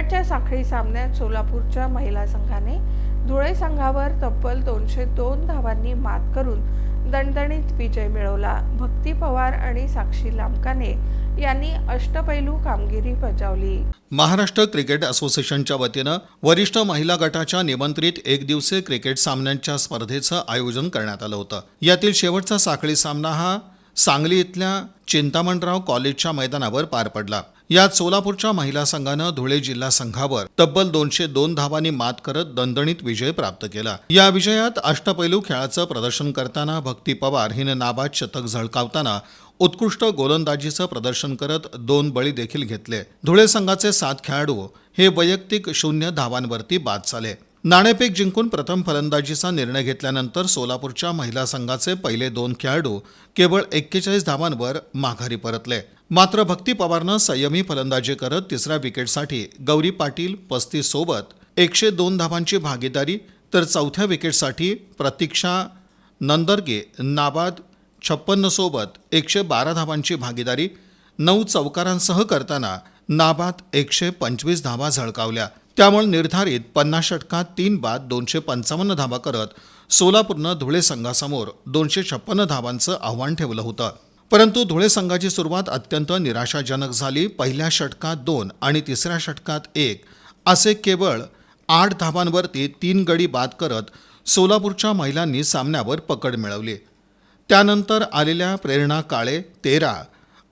शेवटच्या साखळी सामन्यात सोलापूरच्या महिला संघाने धुळे संघावर तब्बल दोनशे दोन धावांनी मात करून दणदणीत विजय मिळवला. भक्ती पवार आणि साक्षी लामकाने यांनी अष्टपैलू कामगिरी बजावली. महाराष्ट्र क्रिकेट असोसिएशनच्या वतीनं वरिष्ठ महिला गटाच्या निमंत्रित एक दिवसीय क्रिकेट सामन्यांच्या स्पर्धेचं आयोजन करण्यात आलं होतं. यातील शेवटचा साखळी सामना हा सांगली इथल्या चिंतामणराव कॉलेजच्या मैदानावर पार पडला. यात सोलापूरच्या महिला संघानं धुळे जिल्हा संघावर तब्बल दोनशे दोन धावांनी मात करत दणदणीत विजय प्राप्त केला. या विजयात अष्टपैलू खेळाचं प्रदर्शन करताना भक्ती पवार हिनं नाबाद शतक झळकावताना उत्कृष्ट गोलंदाजीचं प्रदर्शन करत दोन बळी देखील घेतले. धुळे संघाचे सात खेळाडू हे वैयक्तिक शून्य धावांवरती बाद झाले. नाणेफेक जिंकून प्रथम फलंदाजीचा निर्णय घेतल्यानंतर सोलापूरच्या महिला संघाचे पहिले दोन खेळाडू केवळ एक्केचाळीस धावांवर माघारी परतले. मात्र भक्ती पवारनं संयमी फलंदाजी करत तिसऱ्या विकेटसाठी गौरी पाटील पस्तीस सोबत एकशे दोन धावांची भागीदारी तर चौथ्या विकेटसाठी प्रतीक्षा नंदरगे नाबाद छप्पन्न सोबत एकशे बारा धावांची भागीदारी नऊ चौकारांसह करताना नाबाद एकशे पंचवीस धावा झळकावल्या. त्यामुळे निर्धारित पन्नास षटकात तीन बाद दोनशे पंचावन्न धावा करत सोलापूरनं धुळे संघासमोर दोनशे छप्पन्न धावांचं आव्हान ठेवलं होतं. परंतु धुळे संघाची सुरुवात अत्यंत निराशाजनक झाली. पहिल्या षटकात दोन आणि तिसऱ्या षटकात एक. असे केवळ आठ धावांवरती तीन गडी बाद करत सोलापूरच्या महिलांनी सामन्यावर पकड मिळवली. त्यानंतर आलेल्या प्रेरणा काळे तेरा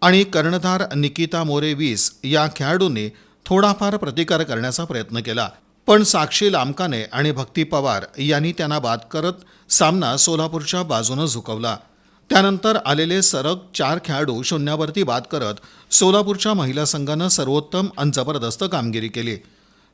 आणि कर्णधार निकिता मोरे वीस या खेळाडूंनी थोडाफार प्रतिकार करण्याचा प्रयत्न केला. पण साक्षी लामकाने आणि भक्ती पवार यांनी त्यांना बाद करत सामना सोलापूरच्या बाजूनं झुकवला. त्यानंतर आलेले सरग चार खेळाडू शून्यावरती बाद करत सोलापूरच्या महिला संघानं सर्वोत्तम आणि जबरदस्त कामगिरी केली.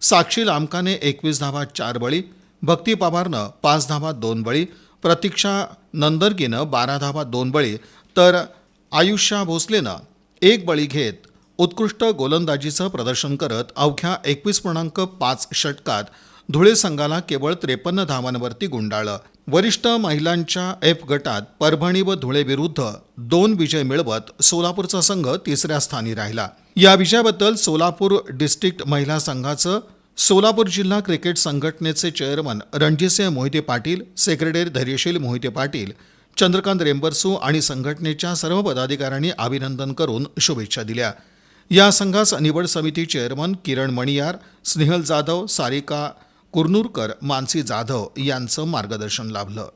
साक्षी लामकाने एकवीस धावा चार बळी भक्ती पवारनं पाच धावा दोन बळी प्रतीक्षा नंदरगीनं बारा धावा दोन बळी तर आयुष्या भोसलेनं एक बळी घेत उत्कृष्ट गोलंदाजीचं प्रदर्शन करत अवघ्या एकवीस पूर्णांक पाच षटकात धुळे संघाला केवळ त्रेपन्न धावांवरती गुंडाळलं. वरिष्ठ महिलांच्या एफ गटात परभणी व धुळे विरुद्ध दोन विजय मिळवत सोलापूरचा संघ तिसऱ्या स्थानी राहिला. या विजयाबद्दल सोलापूर डिस्ट्रिक्ट महिला संघाचं सोलापूर जिल्हा क्रिकेट संघटनेचे चेअरमन रणजितसिंह मोहिते पाटील सेक्रेटरी धैर्यशील मोहिते पाटील चंद्रकांत रेंबरसू आणि संघटनेच्या सर्व पदाधिकाऱ्यांनी अभिनंदन करून शुभेच्छा दिल्या. या संघास निवड समिती चेअरमन किरण मणियार स्नेहल जाधव सारिका कुरनूरकर मानसी जाधव यांचं मार्गदर्शन लाभलं.